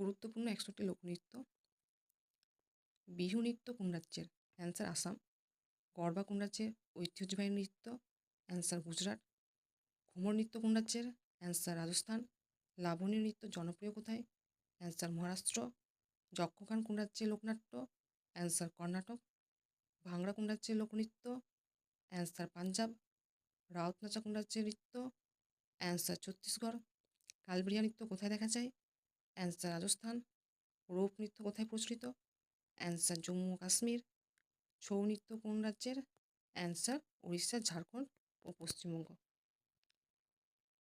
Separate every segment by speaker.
Speaker 1: গুরুত্বপূর্ণ একশোটি লোকনৃত্য। বিহু নৃত্য কোন রাজ্যের? অ্যান্সার আসাম। গরবা কোন রাজ্যের? ঐতিহ্যবাহী নৃত্য। অ্যান্সার গুজরাট। ঘুমর নৃত্য কোন রাজ্যের? অ্যান্সার রাজস্থান। লাবণী নৃত্য জনপ্রিয় কোথায়? অ্যান্সার মহারাষ্ট্র। যক্ষগান কোন রাজ্যের লোকনাট্য? অ্যান্সার কর্ণাটক। ভাংড়া কোন রাজ্যের লোকনৃত্য? অ্যান্সার পাঞ্জাব। রাউত নাচা কোন রাজ্যের নৃত্য? অ্যান্সার ছত্তিশগড়। কালবেরিয়া নৃত্য কোথায় দেখা যায়? অ্যান্সার রাজস্থান, রৌপ নৃত্য কোথায় প্রচলিত? অ্যান্সার জম্মু কাশ্মীর, ছৌ নৃত্য কোন রাজ্যের? অ্যান্সার উড়িষ্যা, ঝাড়খণ্ড ও পশ্চিমবঙ্গ।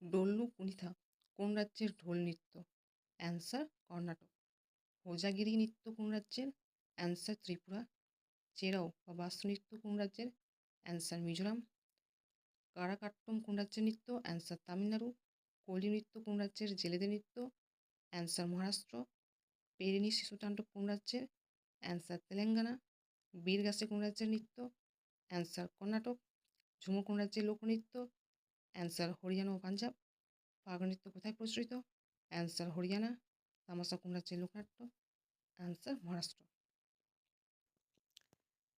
Speaker 1: ডোল্লু কুনিথা, কোন রাজ্যের ঢোল নৃত্য? অ্যান্সার কর্ণাটক। হোজাগিরি নৃত্য কোন রাজ্যের? অ্যান্সার ত্রিপুরা। চেরাও বা বাস্তু নৃত্য কোন রাজ্যের? অ্যান্সার মিজোরাম। কারাকাট্টম কোন রাজ্যের নৃত্য? অ্যান্সার তামিলনাড়ু। কোলি নৃত্য কোন রাজ্যের? জেলেদের নৃত্য। অ্যান্সার মহারাষ্ট্র, পেরিনি শিশুতাণ্ডব কোন রাজ্যের? অ্যান্সার তেলেঙ্গানা, বীরগাছে কোন রাজ্যের নৃত্য? অ্যান্সার কর্ণাটক ঝুমুর কোন রাজ্যের লোকনৃত্য? অ্যান্সার হরিয়ানা ও পাঞ্জাব নৃত্য কোথায় প্রচলিত? অ্যান্সার হরিয়ানা, তামাশা কোন রাজ্যের লোকনাট্য? অ্যান্সার মহারাষ্ট্র।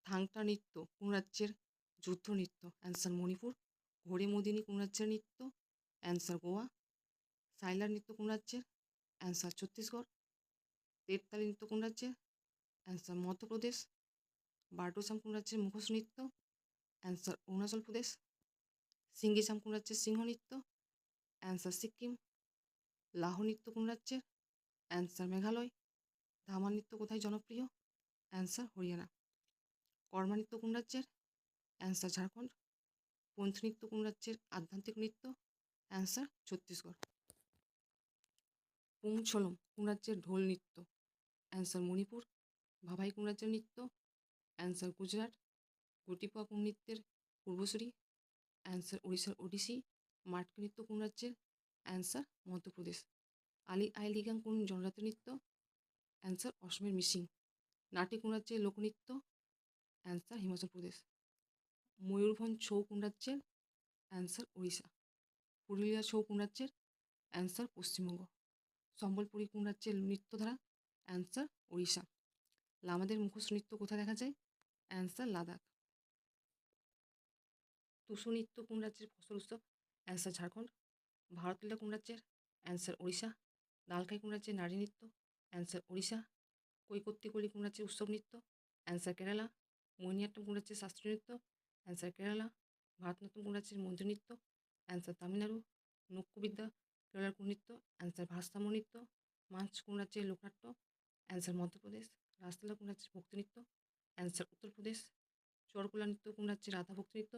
Speaker 1: থাংটা নৃত্য কোন রাজ্যের? যুদ্ধ নৃত্য। অ্যান্সার মণিপুর, ঘোড়ে মদিনী কোন রাজ্যের নৃত্য? অ্যান্সার গোয়া, সাইলার নৃত্য কোন রাজ্যের? অ্যান্সার ছত্তিশগড় দেবতালি নৃত্য কোন রাজ্যের অ্যান্সার মধ্যপ্রদেশ বারডোসাম কোন রাজ্যের মুখোশ নৃত্য অ্যান্সার অরুণাচল প্রদেশ সিঙ্গিসাম কোন রাজ্যের সিংহ নৃত্য অ্যান্সার সিকিম লাহো নৃত্য কোন রাজ্যের অ্যান্সার মেঘালয় ধামা নৃত্য কোথায় জনপ্রিয় অ্যান্সার হরিয়ানা কর্মা নৃত্য কোন রাজ্যের অ্যান্সার ঝাড়খণ্ড পন্থ নৃত্য কোন রাজ্যের আধ্যাত্মিক নৃত্য অ্যান্সার ছত্তিশগড় পুংছলম কোন রাজ্যের ঢোল নৃত্য। অ্যান্সার মণিপুর, ভাভাই কোন রাজ্যের নৃত্য। অ্যান্সার গুজরাট, গোটিপা কোন নৃত্যের পূর্বসূরি অ্যান্সার উড়িষ্যার ওডিসি, মাটকি নৃত্য কোন রাজ্যের অ্যান্সার মধ্যপ্রদেশ, আলি আই লিগাং কোন জনজাতির নৃত্য। অ্যান্সার অসমের মিসিং নাটি কোন রাজ্যের লোকনৃত্য অ্যান্সার হিমাচল প্রদেশ, ময়ূরভঞ্জ ছৌ কোন রাজ্যের অ্যান্সার উড়িষ্যা পুরুলিয়া ছৌ কোন রাজ্যের অ্যান্সার পশ্চিমবঙ্গ। সম্বলপুরী কোন রাজ্যের নৃত্যধারা, অ্যান্সার উড়িষ্যা লামাদের মুখোশ নৃত্য কোথায় দেখা যায়? অ্যান্সার, লাদাখ। টুসু নৃত্য কোন রাজ্যের ফসল উৎসব, অ্যান্সার ঝাড়খণ্ড। ভারতলীলা কোন রাজ্যের অ্যান্সার উড়িষ্যা লালখাই কোন রাজ্যের নারী নৃত্য, অ্যান্সার উড়িষ্যা কৈকত্তিকলি কোন রাজ্যের উৎসব নৃত্য, অ্যান্সার কেরালা। মোহিনীয়াট্টম কোন রাজ্যের শাস্ত্রীয় নৃত্য, অ্যান্সার কেরালা। ভারতনাট্যম কোন রাজ্যের মন্ত্র নৃত্য, অ্যান্সার তামিলনাড়ু। নক্কুবিদ্যা কোন নৃত্য অ্যান্সার ভাস্তাম্য নৃত্য মাছ রাজ্যের লোকনাট্য, অ্যান্সার মধ্যপ্রদেশ কোন রাজ্যের ভক্তি নৃত্য অ্যান্সার উত্তরপ্রদেশ, চরকুলা নৃত্য রাজ্যের রাধা ভক্তি নৃত্য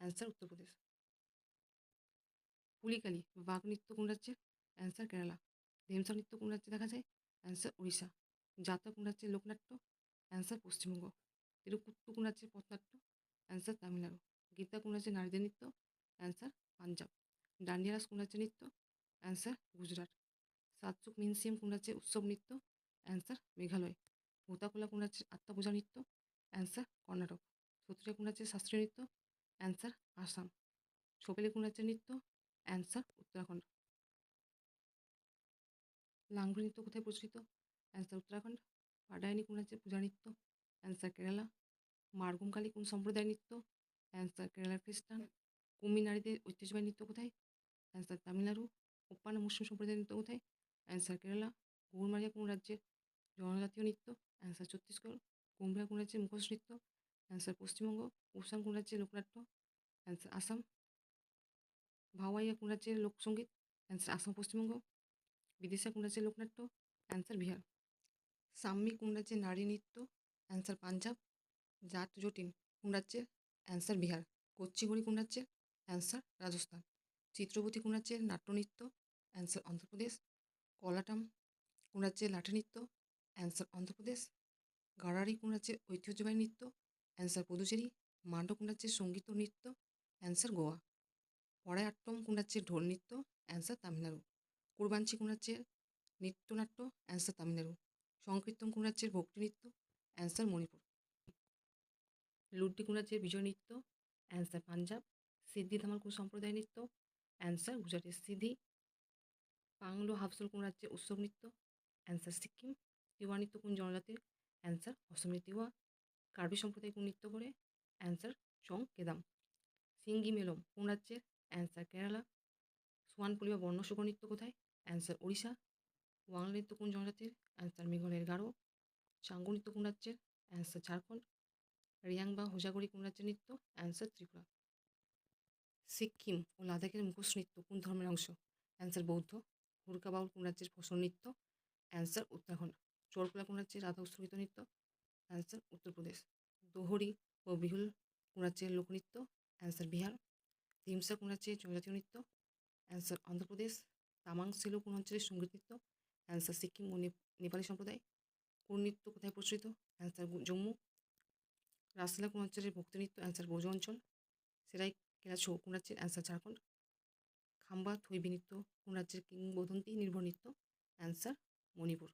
Speaker 1: অ্যান্সার উত্তরপ্রদেশ। পুলিকালি, বাঘ নৃত্য রাজ্যের অ্যান্সার কেরালা ঢেমসা নৃত্য রাজ্যে দেখা যায় অ্যান্সার উড়িষ্যা, যাত্রা রাজ্যের লোকনাট্য অ্যান্সার পশ্চিমবঙ্গ কোন রাজ্যের পথনাট্য অ্যান্সার তামিলনাড়ু, গীতা রাজ্যের নারীদের নৃত্য অ্যান্সার পাঞ্জাব, ডান্ডিয়ারাস রাজ্যের নৃত্য অ্যান্সার গুজরাট সাতচুক মিনসিয়াম কোন রাজ্যের উৎসব নৃত্য অ্যান্সার মেঘালয় ভূতাকোলা কোন রাজ্যের আত্মাপূজা নৃত্য অ্যান্সার কর্ণাটক সত্রিয়া কোন রাজ্যের শাস্ত্রীয় নৃত্য অ্যান্সার আসাম ছোপেলি কোন রাজ্যের নৃত্য অ্যান্সার উত্তরাখণ্ড লাংড়ু নৃত্য কোথায় প্রচলিত অ্যান্সার উত্তরাখণ্ড পাডায়নি কোন রাজ্যের পূজা নৃত্য অ্যান্সার কেরালা মার্গমকালী কোন সম্প্রদায় নৃত্য অ্যান্সার কেরালার খ্রিস্টান কুমি নারীদের ঐতিহ্যবাহী নৃত্য কোথায় অ্যান্সার তামিলনাড়ু ওপ্পানা মুসলিম সম্প্রদায়ের নৃত্য কোথায়? অ্যান্সার কেরালা গৌরমারিয়া কোন রাজ্যের জনজাতীয় নৃত্য, অ্যান্সার ছত্তিশগড় কুম্ভরা কোন রাজ্যের মুখোশ নৃত্য? অ্যান্সার পশ্চিমবঙ্গ উসাং কোন রাজ্যের লোকনাট্য? অ্যান্সার আসাম, ভাওয়াইয়া কোন রাজ্যের লোকসঙ্গীত অ্যান্সার আসাম, পশ্চিমবঙ্গ, বিদেশা কোন রাজ্যের লোকনাট্য? অ্যান্সার বিহার। সাম্মি কোন রাজ্যের নারী নৃত্য? অ্যান্সার পাঞ্জাব, জাত জটিন কোন রাজ্যের অ্যান্সার বিহার। কচ্চিগড়ি কোন রাজ্যের অ্যান্সার রাজস্থান। চিত্রপতি কোন রাজ্যের নাট্যনৃত্য, অ্যান্সার অন্ধ্রপ্রদেশ। কলাটাম কোন রাজ্যের লাঠি নৃত্য অ্যান্সার অন্ধ্রপ্রদেশ। গাড়ারি কোন রাজ্যের ঐতিহ্যবাহী নৃত্য, অ্যান্সার পুদুচেরি। মান্ড কোন রাজ্যের সংগীত নৃত্য, অ্যান্সার গোয়া। পড়ায়াট্টম কোন রাজ্যের ঢোল নৃত্য, অ্যান্সার তামিলনাড়ু। কুরবাঞ্চি কোন রাজ্যের নৃত্যনাট্য, অ্যান্সার তামিলনাড়ু। সংকীর্তন কোন রাজ্যের ভক্তি নৃত্য, অ্যান্সার মণিপুর। লুড্ডি কোন রাজ্যের বিজয় নৃত্য, অ্যান্সার পাঞ্জাব। সিদ্ধি ধামাল কোন সম্প্রদায় নৃত্য অ্যান্সার গুজরাটের সিদ্ধি পাংলো হাফসল কোন রাজ্যের উৎসব নৃত্য, অ্যান্সার সিকিম, তিওয়া নৃত্য কোন জনজাতির? অ্যান্সার অসমের তিওয়া, কার্বি সম্প্রদায় কোন নৃত্য করে অ্যান্সার চং কেদাম। সিঙ্গি মেলম কোন রাজ্যের? অ্যান্সার কেরালা। সোয়ানপুলি বা বর্ণশুক নৃত্য কোথায়? অ্যান্সার ওড়িশা। ওয়াংলা নৃত্য কোন জনজাতির? অ্যান্সার মেঘালয়ের গারো। চাঙ্গু নৃত্য কোন রাজ্যের? অ্যান্সার ঝাড়খণ্ড। রিয়াং বা হোজাগরি কোন রাজ্যের নৃত্য? অ্যান্সার ত্রিপুরা। সিক্কিম ও লাদাখের মুখোশ নৃত্য কোন ধর্মের অংশ? অ্যান্সার বৌদ্ধ হুড়কা বাউল কোন রাজ্যের ফসল নৃত্য? অ্যান্সার উত্তরাখণ্ড। চোরকোলা কোন রাজ্যের রাধা উৎসর্গিত নৃত্য? অ্যান্সার উত্তরপ্রদেশ। দোহরি ও বিহুল কোন রাজ্যের লোকনৃত্য? অ্যান্সার বিহার। ধিমসা কোন রাজ্যের জনজাতীয় নৃত্য? অ্যান্সার অন্ধ্রপ্রদেশ। তামাং সেলো কোন অঞ্চলের সংগীত নৃত্য? অ্যান্সার সিকিম ও নেপ- নেপালি সম্প্রদায়। কোন নৃত্য কোথায় প্রচলিত? অ্যান্সার জম্মু। রাসলীলা কোন অঞ্চলের ভক্তি নৃত্য? অ্যান্সার বোঝো অঞ্চল। সেরাই কেরা ছৌ কোন রাজ্যের অ্যান্সার ঝাড়খণ্ড খাম্বা থৈবি নৃত্য, কোন রাজ্যের কিংবদন্তি, নির্ভর নিত্য অ্যান্সার মণিপুর।